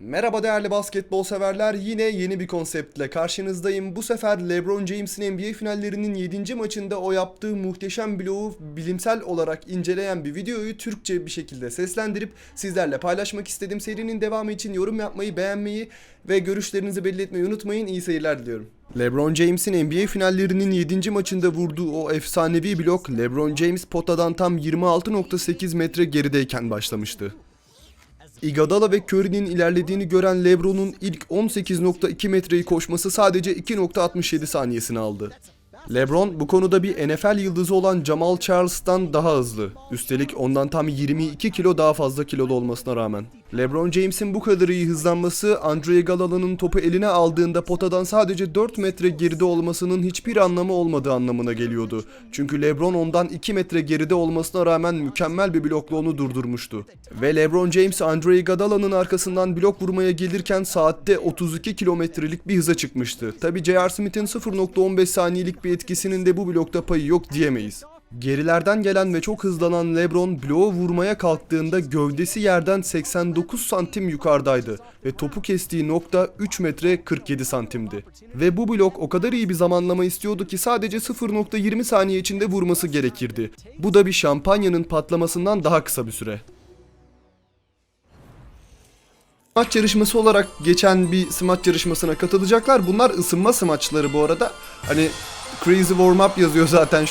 Merhaba değerli basketbol severler. Yine yeni bir konseptle karşınızdayım. Bu sefer LeBron James'in NBA finallerinin 7. maçında o yaptığı muhteşem bloğu bilimsel olarak inceleyen bir videoyu Türkçe bir şekilde seslendirip sizlerle paylaşmak istedim. Serinin devamı için yorum yapmayı, beğenmeyi ve görüşlerinizi belli etmeyi unutmayın. İyi seyirler diliyorum. LeBron James'in NBA finallerinin 7. maçında vurduğu o efsanevi blok LeBron James potadan tam 26.8 metre gerideyken başlamıştı. Iguodala ve Curry'nin ilerlediğini gören LeBron'un ilk 18.2 metreyi koşması sadece 2.67 saniyesini aldı. LeBron bu konuda bir NFL yıldızı olan Jamal Charles'tan daha hızlı. Üstelik ondan tam 22 kilo daha fazla kilolu olmasına rağmen. LeBron James'in bu kadar iyi hızlanması Andre Iguodala'nın topu eline aldığında potadan sadece 4 metre geride olmasının hiçbir anlamı olmadığı anlamına geliyordu. Çünkü LeBron ondan 2 metre geride olmasına rağmen mükemmel bir blokla onu durdurmuştu. Ve LeBron James Andre Iguodala'nın arkasından blok vurmaya gelirken saatte 32 kilometrelik bir hıza çıkmıştı. Tabi J.R. Smith'in 0.15 saniyelik bir etkisinin de bu blokta payı yok diyemeyiz. Gerilerden gelen ve çok hızlanan LeBron bloğu vurmaya kalktığında gövdesi yerden 89 santim yukarıdaydı ve topu kestiği nokta 3 metre 47 santimdi. Ve bu blok o kadar iyi bir zamanlama istiyordu ki sadece 0.20 saniye içinde vurması gerekirdi. Bu da bir şampanyanın patlamasından daha kısa bir süre. Smaç yarışması olarak geçen bir smaç yarışmasına katılacaklar. Bunlar ısınma smaçları bu arada. Hani Crazy Warm Up yazıyor zaten